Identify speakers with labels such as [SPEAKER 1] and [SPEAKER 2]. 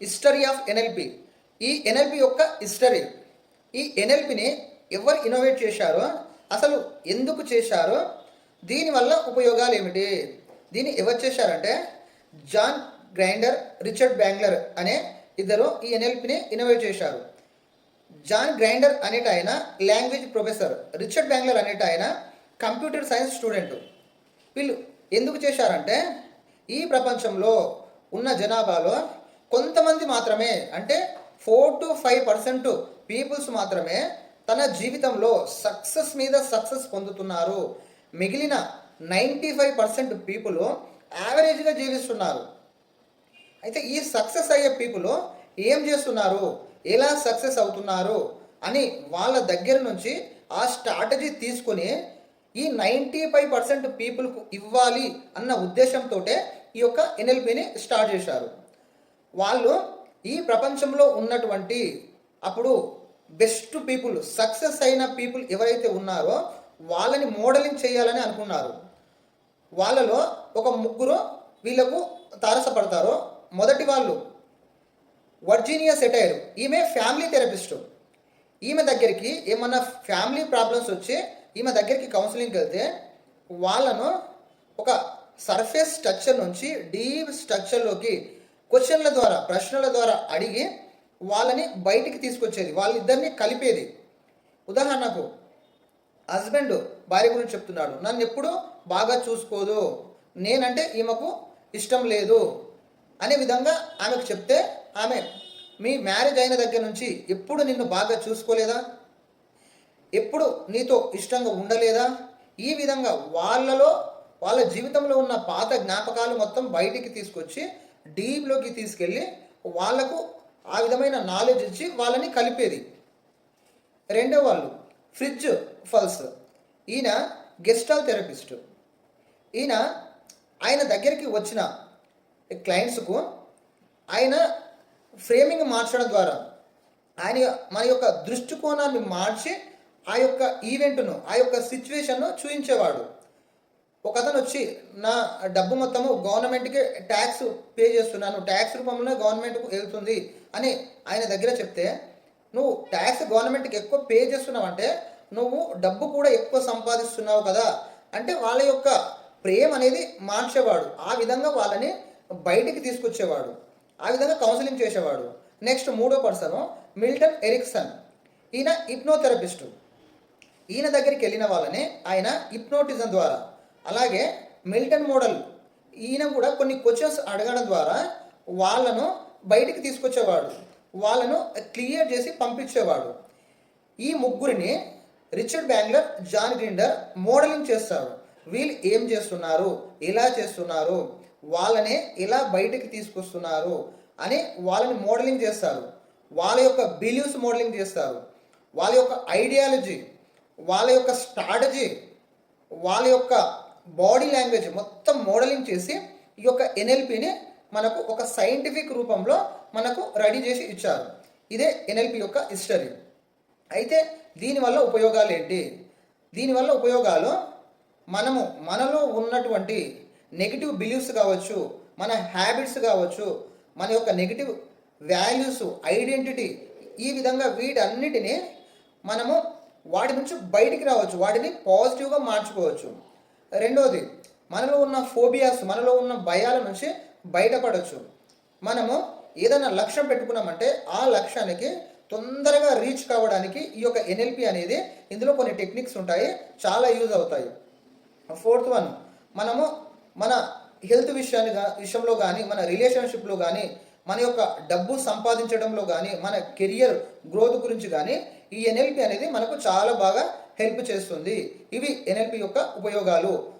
[SPEAKER 1] History of NLP. ఈ NLP యొక్క history ఈ ఎన్ఎల్పిని ఎవరు ఇన్నోవేట్ చేశారో అసలు ఎందుకు చేశారో దీనివల్ల ఉపయోగాలు ఏమిటి? దీన్ని ఎవరు చేశారంటే జాన్ గ్రైండర్ రిచర్డ్ బ్యాంగ్లర్ అనే ఇద్దరు ఈ ఎన్ఎల్పిని ఇన్నోవేట్ చేశారు. జాన్ గ్రైండర్ అనేట ఆయన లాంగ్వేజ్ ప్రొఫెసర్ రిచర్డ్ బ్యాంగ్లర్ అనేట ఆయన కంప్యూటర్ సైన్స్ స్టూడెంట్. వీళ్ళు ఎందుకు చేశారంటే ఈ ప్రపంచంలో ఉన్న జనాభాలో కొంతమంది మాత్రమే అంటే four to five percent peoples మాత్రమే తన జీవితంలో సక్సెస్ మీద సక్సెస్ పొందుతున్నారు. మిగిలిన నైంటీ ఫైవ్ పర్సెంట్ పీపుల్ యావరేజ్గా జీవిస్తున్నారు. అయితే ఈ సక్సెస్ అయ్యే పీపుల్ ఏం చేస్తున్నారు? ఎలా సక్సెస్ అవుతున్నారు? అని వాళ్ళ దగ్గర నుంచి ఆ స్ట్రాటజీ తీసుకొని ఈ నైంటీ ఫైవ్ పర్సెంట్ పీపుల్కు ఇవ్వాలి అన్న ఉద్దేశంతో ఈ యొక్క ఎన్ఎల్పిని స్టార్ట్ చేశారు. వాళ్ళు ఈ ప్రపంచంలో ఉన్నటువంటి అప్పుడు బెస్ట్ పీపుల్ సక్సెస్ అయిన పీపుల్ ఎవరైతే ఉన్నారో వాళ్ళని మోడలింగ్ చేయాలని అనుకున్నారు. వాళ్ళలో ఒక ముగ్గురు వీళ్ళకు తారసపడతారు. మొదటి వాళ్ళు వర్జీనియా సెటైర్. ఈమె ఫ్యామిలీ థెరపిస్ట్ ఈమె దగ్గరికి ఏమన్నా ఫ్యామిలీ ప్రాబ్లమ్స్ వచ్చి ఈమె దగ్గరికి కౌన్సిలింగ్కి వెళ్తే వాళ్ళను ఒక సర్ఫేస్ స్ట్రక్చర్ నుంచి డీప్ స్ట్రక్చర్లోకి క్వశ్చన్ల ద్వారా ప్రశ్నల ద్వారా అడిగి వాళ్ళని బయటికి తీసుకొచ్చేది వాళ్ళిద్దరిని కలిపేది. ఉదాహరణకు హస్బెండ్ భార్య గురించి చెప్తున్నాడు నన్ను ఎప్పుడు బాగా చూసుకోదు నేనంటే ఈమెకు ఇష్టం లేదు అనే విధంగా ఆమెకు చెప్తే ఆమె మీ మ్యారేజ్ అయిన దగ్గర నుంచి ఎప్పుడు నిన్ను బాగా చూసుకోలేదా? ఎప్పుడు నీతో ఇష్టంగా ఉండలేదా? ఈ విధంగా వాళ్ళలో వాళ్ళ జీవితంలో ఉన్న పాత జ్ఞాపకాలు మొత్తం బయటికి తీసుకొచ్చి డీప్లోకి తీసుకెళ్ళి వాళ్ళకు ఆ విధమైన నాలెడ్జ్ ఇచ్చి వాళ్ళని కలిపేది. రెండో వాళ్ళు ఫ్రిడ్జ్ ఫల్స్. ఈయన గెస్టాల్ థెరపిస్ట్. ఈయన ఆయన దగ్గరికి వచ్చిన క్లయింట్స్కు ఆయన ఫ్రేమింగ్ మార్చడం ద్వారా ఆయన మన యొక్క దృష్టికోణాన్ని మార్చి ఆ యొక్క ఈవెంట్ను ఆ యొక్క సిచ్యువేషన్ను చూపించేవాడు ఒక అతను వచ్చి నా డబ్బు మొత్తము గవర్నమెంట్కి ట్యాక్స్ పే చేస్తున్నాను ట్యాక్స్ రూపంలో గవర్నమెంట్కు వెళ్తుంది అని ఆయన దగ్గర చెప్తే నువ్వు ట్యాక్స్ గవర్నమెంట్కి ఎక్కువ పే చేస్తున్నావంటే నువ్వు డబ్బు కూడా ఎక్కువ సంపాదిస్తున్నావు కదా అంటే వాళ్ళ యొక్క ప్రేమ అనేది మార్చేవాడు. ఆ విధంగా వాళ్ళని బయటికి తీసుకొచ్చేవాడు. ఆ విధంగా కౌన్సిలింగ్ చేసేవాడు. నెక్స్ట్ మూడో పర్సన్ మిల్టన్ ఎరిక్సన్. ఈయన హిప్నోథెరపిస్టు. ఈయన దగ్గరికి వెళ్ళిన వాళ్ళని ఆయన హిప్నోటిజం ద్వారా అలాగే మిల్టన్ మోడల్ ఈయన కూడా కొన్ని క్వశ్చన్స్ అడగడం ద్వారా వాళ్ళను బయటికి తీసుకొచ్చేవాడు వాళ్ళను క్లియర్ చేసి పంపించేవాడు. ఈ ముగ్గురిని Richard Bandler John Grinder modelling చేస్తారు. వీళ్ళు ఏం చేస్తున్నారు ఎలా చేస్తున్నారు వాళ్ళనే ఎలా బయటికి తీసుకొస్తున్నారు అని వాళ్ళని మోడలింగ్ చేస్తారు. వాళ్ళ యొక్క బిలీవ్స్ మోడలింగ్ చేస్తారు. వాళ్ళ యొక్క ఐడియాలజీ వాళ్ళ యొక్క స్ట్రాటజీ వాళ్ళ యొక్క బాడీ లాంగ్వేజ్ మొత్తం మోడలింగ్ చేసి ఈ యొక్క ఎన్ఎల్పిని మనకు ఒక సైంటిఫిక్ రూపంలో మనకు రెడీ చేసి ఇచ్చారు. ఇదే ఎన్ఎల్పి యొక్క హిస్టరీ. అయితే దీనివల్ల ఉపయోగాలు ఏంటి? దీనివల్ల ఉపయోగాలు మనము మనలో ఉన్నటువంటి నెగిటివ్ బిలీఫ్స్ కావచ్చు మన హ్యాబిట్స్ కావచ్చు మన యొక్క నెగిటివ్ వాల్యూస్ ఐడెంటిటీ ఈ విధంగా వీటన్నిటిని మనము వాటి నుంచి బయటికి రావచ్చు వాటిని పాజిటివ్గా మార్చుకోవచ్చు. రెండోది మనలో ఉన్న ఫోబియాస్ మనలో ఉన్న భయాల నుంచి బయటపడవచ్చు మనము ఏదైనా లక్ష్యం పెట్టుకున్నామంటే ఆ లక్ష్యానికి తొందరగా రీచ్ కావడానికి ఈ యొక్క ఎన్ఎల్పి అనేది ఇందులో కొన్ని టెక్నిక్స్ ఉంటాయి చాలా యూజ్ అవుతాయి. ఫోర్త్ వన్ మనము మన హెల్త్ విషయాన్ని విషయంలో కానీ మన రిలేషన్షిప్లో కానీ మన యొక్క డబ్బు సంపాదించడంలో కానీ మన కెరియర్ గ్రోత్ గురించి కానీ ఈ ఎన్ఎల్పి అనేది మనకు చాలా బాగా హెల్ప్ చేస్తుంది. ఇవి ఎన్ఎల్పి యొక్క ఉపయోగాలు.